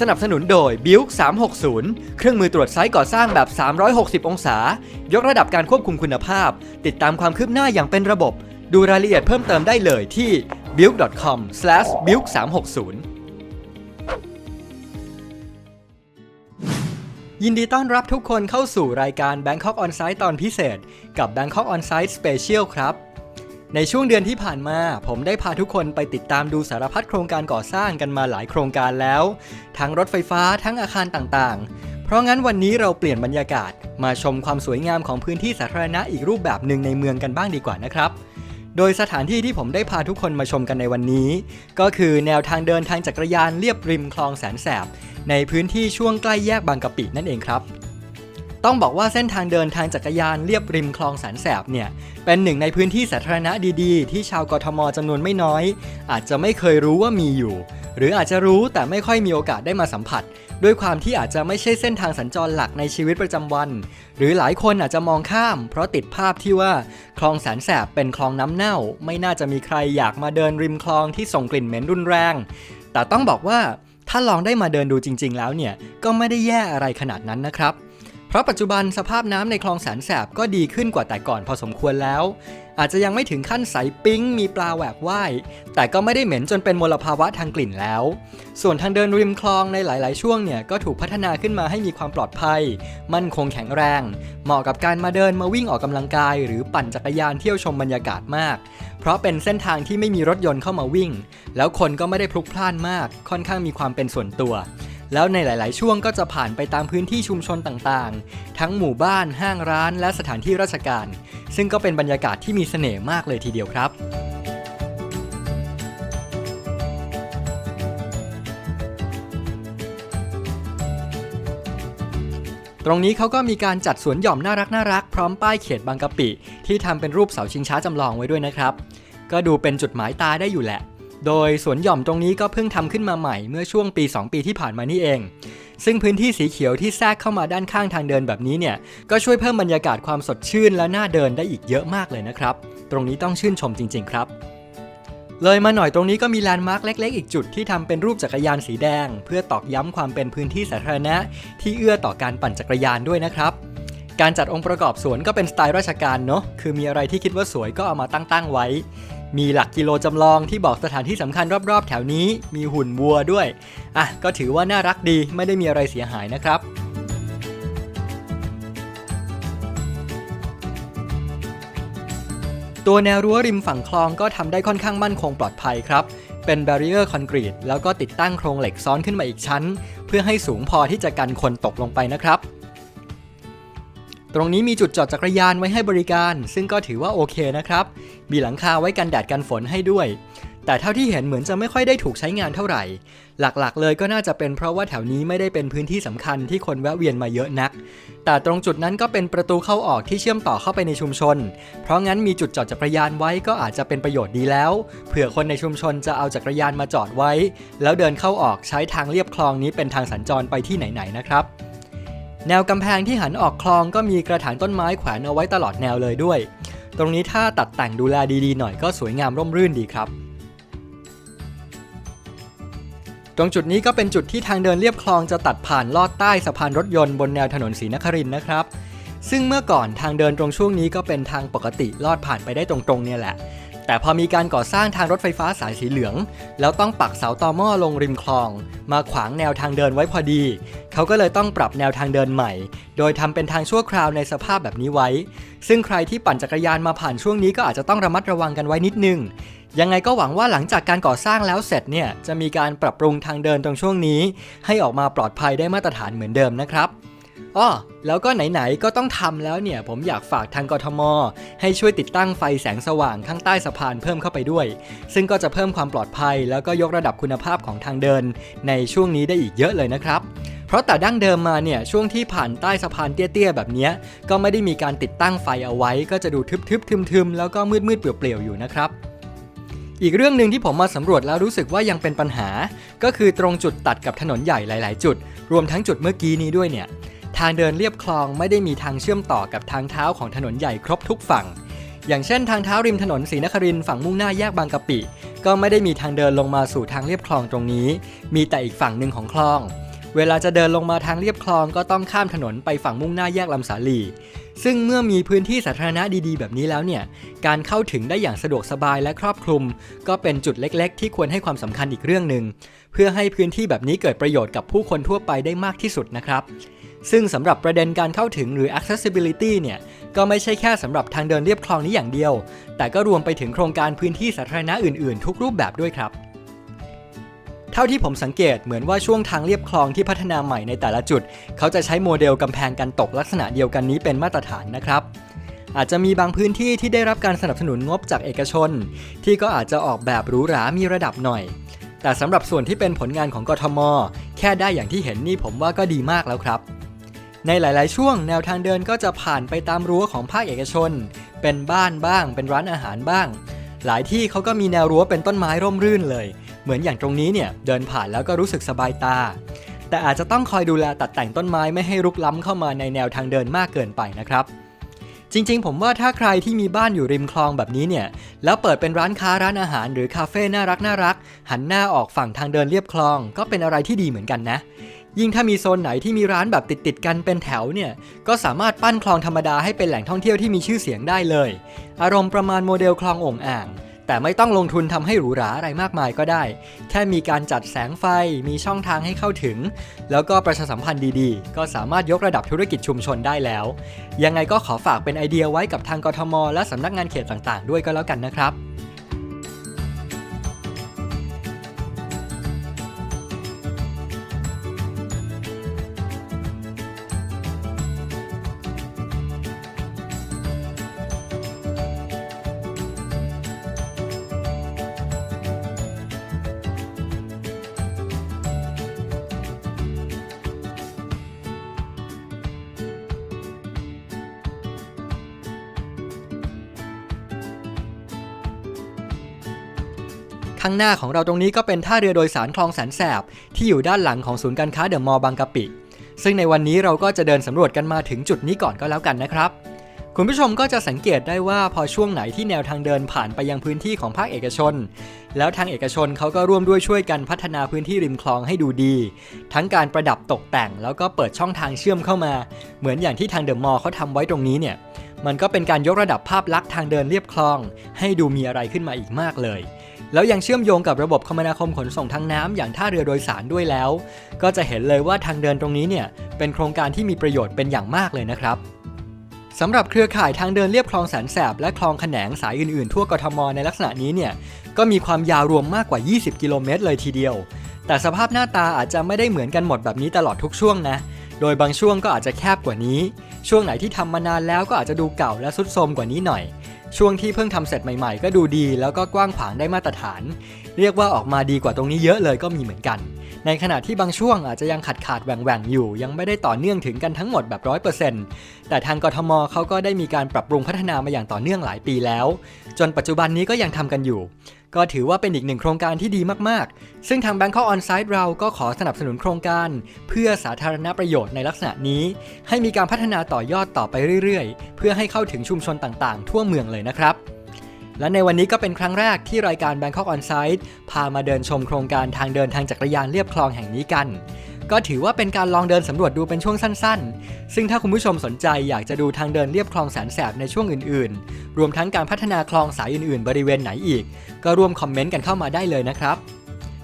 สนับสนุนโดย b i l 360 เครื่องมือตรวจไซต์ก่อสร้างแบบ 360 องศา ยกระดับการควบคุมคุณภาพ ติดตามความคืบหน้าอย่างเป็นระบบ ดูรายละเอียดเพิ่มเติมได้เลยที่ b i l c o m b i l 360ยินดีต้อนรับทุกคนเข้าสู่รายการ Bangkok On Site ตอนพิเศษ กับ Bangkok On Site Special ครับ ในช่วงเดือนที่ผ่านมา ผมได้พาทุกคนไปติดตามดูสารพัดโครงการก่อสร้างกันมาหลายโครงการแล้ว ทั้งรถไฟฟ้าทั้งอาคารต่างๆ เพราะงั้นวันนี้เราเปลี่ยนบรรยากาศ มาชมความสวยงามของพื้นที่สาธารณะอีกรูปแบบหนึ่งในเมืองกันบ้างดีกว่านะครับ โดยสถานที่ที่ผมได้พาทุกคนมาชมกันในวันนี้ ก็คือแนวทางเดินทางจักรยานเลียบริมคลองแสนแสบ ในพื้นที่ช่วงใกล้แยกบางกะปินั่นเองครับ ต้องบอกว่าเส้นทางเดินทางจักรยานเลียบริมคลองแสนแสบเนี่ย เป็นหนึ่งในพื้นที่สาธารณะดีๆ ที่ชาวกทมจำนวนไม่น้อย อาจจะไม่เคยรู้ว่ามีอยู่ หรืออาจจะรู้แต่ไม่ค่อยมีโอกาสได้มาสัมผัส ด้วยความที่อาจจะไม่ใช่เส้นทางสัญจรหลักในชีวิตประจำวัน หรือหลายคนอาจจะมองข้าม เพราะติดภาพที่ว่าคลองแสนแสบเป็นคลองน้ำเน่า ไม่น่าจะมีใครอยากมาเดินริมคลองที่ส่งกลิ่นเหม็นรุนแรง แต่ต้องบอกว่าถ้าลองได้มาเดินดูจริง ๆ แล้วเนี่ยก็ไม่ได้แย่อะไรขนาดนั้นนะครับ เพราะปัจจุบันสภาพน้ำในคลองแสนแสบก็ดีขึ้นกว่าแต่ก่อนพอสมควรแล้ว อาจจะยังไม่ถึงขั้นใสปิ๊งมีปลาแหวกว่าย แต่ก็ไม่ได้เหม็นจนเป็นมลภาวะทางกลิ่นแล้ว ส่วนทางเดินริมคลองในหลาย ๆ ช่วงเนี่ยก็ถูกพัฒนาขึ้นมาให้มีความปลอดภัย มั่นคงแข็งแรง เหมาะกับการมาเดินมาวิ่งออกกำลังกาย หรือปั่นจักรยานเที่ยวชมบรรยากาศมาก เพราะเป็นเส้นทางที่ไม่มีรถยนต์เข้ามาวิ่ง แล้วคนก็ไม่ได้พลุกพล่านมาก ค่อนข้างมีความเป็นส่วนตัว แล้วในหลาย ๆ ช่วงก็จะผ่านไปตามพื้นที่ชุมชนต่างๆ ทั้งหมู่บ้านห้างร้านและสถานที่ราชการ ซึ่งก็เป็นบรรยากาศที่มีเสน่ห์มากเลยทีเดียวครับตรงนี้เขาก็มีการจัดสวนหย่อมน่ารักน่ารักพร้อมป้ายเขตบางกะปิ ที่ทำเป็นรูปเสาชิงช้าจำลองไว้ด้วยนะครับ ก็ดูเป็นจุดหมายตาได้อยู่แหละ โดยสวนหย่อมตรงนี้ก็เพิ่งทำขึ้นมาใหม่เมื่อช่วงปี 2 ปีที่ผ่านมานี่เอง ซึ่งพื้นที่สีเขียวที่แทรกเข้ามาด้านข้างทางเดินแบบนี้เนี่ย ก็ช่วยเพิ่มบรรยากาศความสดชื่นและน่าเดินได้อีกเยอะมากเลยนะครับ ตรงนี้ต้องชื่นชมจริง ๆ ครับ เลยมาหน่อยตรงนี้ก็มีแลนด์มาร์คเล็ก ๆ อีกจุดที่ทำเป็นรูปจักรยานสีแดง เพื่อตอกย้ำความเป็นพื้นที่สาธารณะ ที่เอื้อต่อการปั่นจักรยานด้วยนะครับการจัดองค์ประกอบสวนก็เป็นสไตล์ราชการเนาะ คือมีอะไรที่คิดว่าสวยก็เอามาตั้งๆไว้ มีหลักกิโลจำลองที่บอกสถานที่สำคัญรอบๆ แถวนี้ มีหุ่นวัวด้วย อะ ก็ถือว่าน่ารักดีไม่ได้มีอะไรเสียหายนะครับตัวแนวรั้วริมฝั่งคลองก็ทำได้ค่อนข้างมั่นคงปลอดภัยครับ เป็นแบรีเออร์คอนกรีตแล้วก็ติดตั้งโครงเหล็กซ้อนขึ้นมาอีกชั้น เพื่อให้สูงพอที่จะกันคนตกลงไปนะครับ ตรงนี้มีจุดจอดจักรยานไว้ให้บริการ ซึ่งก็ถือว่าโอเคนะครับ มีหลังคาไว้กันแดดกันฝนให้ด้วย แต่เท่าที่เห็นเหมือนจะไม่ค่อยได้ถูกใช้งานเท่าไหร่ หลักๆ เลยก็น่าจะเป็นเพราะว่าแถวนี้ไม่ได้เป็นพื้นที่สำคัญที่คนแวะเวียนมาเยอะนัก แต่ตรงจุดนั้นก็เป็นประตูเข้าออกที่เชื่อมต่อเข้าไปในชุมชน เพราะงั้นมีจุดจอดจักรยานไว้ก็อาจจะเป็นประโยชน์ดีแล้ว เผื่อคนในชุมชนจะเอาจักรยานมาจอดไว้ แล้วเดินเข้าออกใช้ทางเลียบคลองนี้เป็นทางสัญจรไปที่ไหนๆนะครับ แนวกำแพงที่หันออกคลองก็มีกระถางต้นไม้แขวนเอาไว้ตลอดแนวเลยด้วย ตรงนี้ถ้าตัดแต่งดูแลดีๆหน่อยก็สวยงามร่มรื่นดีครับ ตรงจุดนี้ก็เป็นจุดที่ทางเดินเลียบคลองจะตัดผ่านลอดใต้สะพานรถยนต์บนแนวถนนศรีนครินนะครับซึ่งเมื่อก่อนทางเดินตรงช่วงนี้ก็เป็นทางปกติลอดผ่านไปได้ตรงๆเนี่ยแหละ แต่พอมีการก่อสร้างทางรถไฟฟ้าสายสีเหลือง แล้วต้องปักเสาตอหม้อลงริมคลอง มาขวางแนวทางเดินไว้พอดี เขาก็เลยต้องปรับแนวทางเดินใหม่ โดยทำเป็นทางชั่วคราวในสภาพแบบนี้ไว้ ซึ่งใครที่ปั่นจักรยานมาผ่านช่วงนี้ก็อาจจะต้องระมัดระวังกันไว้นิดนึงยังไงก็หวังว่าหลังจากการก่อสร้างแล้วเสร็จเนี่ยจะมีการปรับปรุงทางเดินตรงช่วงนี้ ให้ออกมาปลอดภัยได้มาตรฐานเหมือนเดิมนะครับ อ้อแล้วก็ไหนๆก็ต้องทำแล้วเนี่ย ผมอยากฝากทางกทม ให้ช่วยติดตั้งไฟแสงสว่างข้างใต้สะพานเพิ่มเข้าไปด้วย ซึ่งก็จะเพิ่มความปลอดภัย แล้วก็ยกระดับคุณภาพของทางเดิน ในช่วงนี้ได้อีกเยอะเลยนะครับเพราะแต่ดั้งเดิมมาเนี่ยช่วงที่ผ่านใต้สะพานเตี้ยๆแบบนี้ก็ไม่ได้มีการติดตั้งไฟเอาไว้ ก็จะดูทึบๆทึมๆแล้วก็มืดๆเปลี่ยวๆอยู่นะครับ อีกเรื่องหนึ่งที่ผมมาสำรวจแล้วรู้สึกว่ายังเป็นปัญหา ก็คือตรงจุดตัดกับถนนใหญ่หลาย ๆ จุด รวมทั้งจุดเมื่อกี้นี้ด้วยเนี่ยางเดินเรียบคลองไม่ได้มีทางเชื่อมต่อกับทางเท้าของถนนใหญ่ครบทุกฝั่ง อย่างเช่นทางเท้าริมถนนศรีนครินฝั่งมุ่งหน้าแยกบางกะปิ ก็ไม่ได้มีทางเดินลงมาสู่ทางเรียบคลองตรงนี้ มีแต่อีกฝั่งหนึ่งของคลอง เวลาจะเดินลงมาทางเรียบคลองก็ต้องข้ามถนนไปฝั่งมุ่งหน้าแยกลำสาลี ซึ่งเมื่อมีพื้นที่สาธารณะดีๆ แบบนี้แล้วเนี่ย การเข้าถึงได้อย่างสะดวกสบายและครอบคลุม ก็เป็นจุดเล็กๆ ที่ควรให้ความสำคัญอีกเรื่องหนึ่งเพื่อให้พื้นที่แบบนี้เกิดประโยชน์กับผู้คนทั่วไปได้มากที่สุดนะครับซึ่งสำหรับประเด็นการเข้าถึงหรือ accessibility เนี่ย ก็ไม่ใช่แค่สำหรับทางเดินเรียบคลองนี้อย่างเดียว แต่ก็รวมไปถึงโครงการพื้นที่สาธารณะอื่นๆ ทุกรูปแบบด้วยครับ เท่าที่ผมสังเกตเหมือนว่าช่วงทางเรียบคลองที่พัฒนาใหม่ในแต่ละจุด เขาจะใช้โมเดลกำแพงกันตกลักษณะเดียวกันนี้เป็นมาตรฐานนะครับอาจจะมีบางพื้นที่ที่ได้รับการสนับสนุนงบจากเอกชน ที่ก็อาจจะออกแบบหรูหรา มีระดับหน่อย แต่สำหรับส่วนที่เป็นผลงานของกทม แค่ได้อย่างที่เห็นนี่ผมว่าก็ดีมากแล้วครับ ในหลาย ๆ ช่วงแนวทางเดินก็จะผ่านไปตามรั้วของภาคเอกชน เป็นบ้านบ้าง เป็นร้านอาหารบ้าง หลายที่เขาก็มีแนวรั้วเป็นต้นไม้ร่มรื่นเลย เหมือนอย่างตรงนี้เนี่ยเดินผ่านแล้วก็รู้สึกสบายตา แต่อาจจะต้องคอยดูแลตัดแต่งต้นไม้ไม่ให้รุกล้ำเข้ามาในแนวทางเดินมากเกินไปนะครับจริงๆ ผมว่าถ้าใครที่มีบ้านอยู่ริมคลองแบบนี้เนี่ย แล้วเปิดเป็นร้านค้าร้านอาหารหรือคาเฟ่น่ารักน่ารัก หันหน้าออกฝั่งทางเดินเรียบคลอง ก็เป็นอะไรที่ดีเหมือนกันนะ ยิ่งถ้ามีโซนไหนที่มีร้านแบบติดๆกันเป็นแถวเนี่ย ก็สามารถปั้นคลองธรรมดาให้เป็นแหล่งท่องเที่ยวที่มีชื่อเสียงได้เลย อารมณ์ประมาณโมเดลคลองโอ่งอ่าง แต่ไม่ต้องลงทุนทำให้หรูหราอะไรมากมายก็ได้ แค่มีการจัดแสงไฟ มีช่องทางให้เข้าถึง แล้วก็ประชาสัมพันธ์ดีๆ ก็สามารถยกระดับธุรกิจชุมชนได้แล้ว ยังไงก็ขอฝากเป็นไอเดียไว้กับทางกทม และสำนักงานเขตต่างๆ ด้วยก็แล้วกันนะครับ ข้างหน้าของเราตรงนี้ก็เป็นท่าเรือโดยสารคลองแสนแสบ ที่อยู่ด้านหลังของศูนย์การค้าเดอะมอลล์บางกะปิ ซึ่งในวันนี้เราก็จะเดินสำรวจกันมาถึงจุดนี้ก่อนก็แล้วกันนะครับ คุณผู้ชมก็จะสังเกตได้ว่าพอช่วงไหนที่แนวทางเดินผ่านไปยังพื้นที่ของภาคเอกชน แล้วทางเอกชนเขาก็ร่วมด้วยช่วยกันพัฒนาพื้นที่ริมคลองให้ดูดี ทั้งการประดับตกแต่งแล้วก็เปิดช่องทางเชื่อมเข้ามา เหมือนอย่างที่ทางเดอะมอลล์เขาทำไว้ตรงนี้เนี่ยมันก็เป็นการยกระดับภาพลักษณ์ทางเดินเรียบคลอง ให้ดูมีอะไรขึ้นมาอีกมากเลย แล้วยังเชื่อมโยงกับระบบคมนาคมขนส่งทางน้ำอย่างท่าเรือโดยสารด้วยแล้ว ก็จะเห็นเลยว่าทางเดินตรงนี้เนี่ยเป็นโครงการที่มีประโยชน์เป็นอย่างมากเลยนะครับสำหรับเครือข่ายทางเดินเรียบคลองแสนแสบและคลองแขนงสายอื่นๆ ทั่วกทมในลักษณะนี้เนี่ยก็มีความยาวรวมมากกว่า 20 กิโลเมตรเลยทีเดียว แต่สภาพหน้าตาอาจจะไม่ได้เหมือนกันหมดแบบนี้ตลอดทุกช่วงนะ โดยบางช่วงก็อาจจะแคบกว่านี้ ช่วงไหนที่ทำมานานแล้วก็อาจจะดูเก่าและสุดโทรมกว่านี้หน่อย ช่วงที่เพิ่งทำเสร็จใหม่ๆ ก็ดูดีแล้วก็กว้างขวางได้มาตรฐาน เรียกว่าออกมาดีกว่าตรงนี้เยอะเลยก็มีเหมือนกัน ในขณะที่บางช่วงอาจจะยังขาดขาดแหว่งแหว่งอยู่ ยังไม่ได้ต่อเนื่องถึงกันทั้งหมดแบบร้อยเปอร์เซ็นต์แต่ทางกทมเขาก็ได้มีการปรับปรุงพัฒนามาอย่างต่อเนื่องหลายปีแล้ว จนปัจจุบันนี้ก็ยังทำกันอยู่ ก็ถือว่าเป็นอีกหนึ่งโครงการที่ดีมากๆ ซึ่งทาง Bangkok On-site เราก็ขอสนับสนุนโครงการ เพื่อสาธารณประโยชน์ในลักษณะนี้ ให้มีการพัฒนาต่อยอดต่อไปเรื่อยๆ เพื่อให้เข้าถึงชุมชนต่างๆ ทั่วเมืองเลยนะครับ และในวันนี้ก็เป็นครั้งแรกที่รายการ Bangkok On-site พามาเดินชมโครงการทางเดินทางจักรยานเรียบคลองแห่งนี้กัน ก็ถือว่าเป็นการลองเดินสำรวจดูเป็นช่วงสั้นๆ ซึ่งถ้าคุณผู้ชมสนใจอยากจะดูทางเดินเรียบคลองแสนแสบในช่วงอื่นๆ รวมทั้งการพัฒนาคลองสายอื่นๆ บริเวณไหนอีก ก็ร่วมคอมเมนต์กันเข้ามาได้เลยนะครับ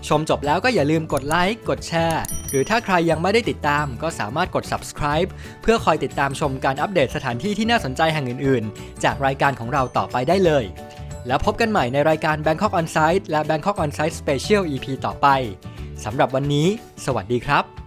ชมจบแล้วก็อย่าลืมกดไลค์กดแชร์ หรือถ้าใครยังไม่ได้ติดตามก็สามารถกด subscribe เพื่อคอยติดตามชมการอัปเดตสถานที่ที่น่าสนใจแห่งอื่นๆ จากรายการของเราต่อไปได้เลย แล้วพบกันใหม่ในรายการ Bangkok On-site และ Bangkok On-site Special EP ต่อไปสำหรับวันนี้ สวัสดีครับ